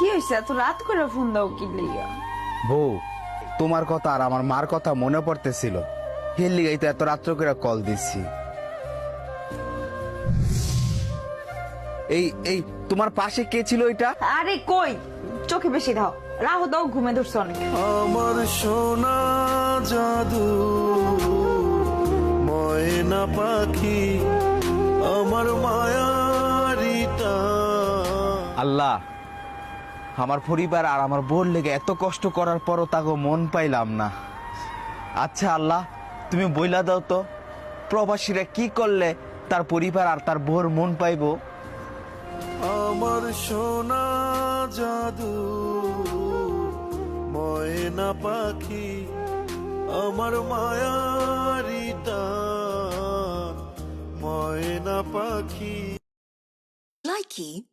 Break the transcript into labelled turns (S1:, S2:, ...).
S1: হয়েছে? এত রাত করে ফোন দাও কি লিগা?
S2: বউ তোমার কথা আর আমার মার কথা মনে পড়তেছিল। হের লিগাই তো এত রাত্র করে কল দিচ্ছি। এই এই তোমার পাশে কে ছিল এটা
S1: আরে কই? চোখে বেশি দাও। রাহু দাও ঘুমে ধরছে অনেক।
S3: আমার সোনা জাদু ময়না পাখি আমার মায়ারিটা।
S2: আল্লাহ আমার পরিবার আর আমার বোন লেগে এত কষ্ট করার পরও তাকে মন পাইলাম না। আচ্ছা আল্লাহ তুমি বইলা দাও তো প্রবাসীরা কি করলে তার পরিবার আর তার বোর মন পাইবো?
S3: আমার সোনা জাদু ময়না পাখি আমার মায়ারিটা ময়না পাখি।
S4: Likey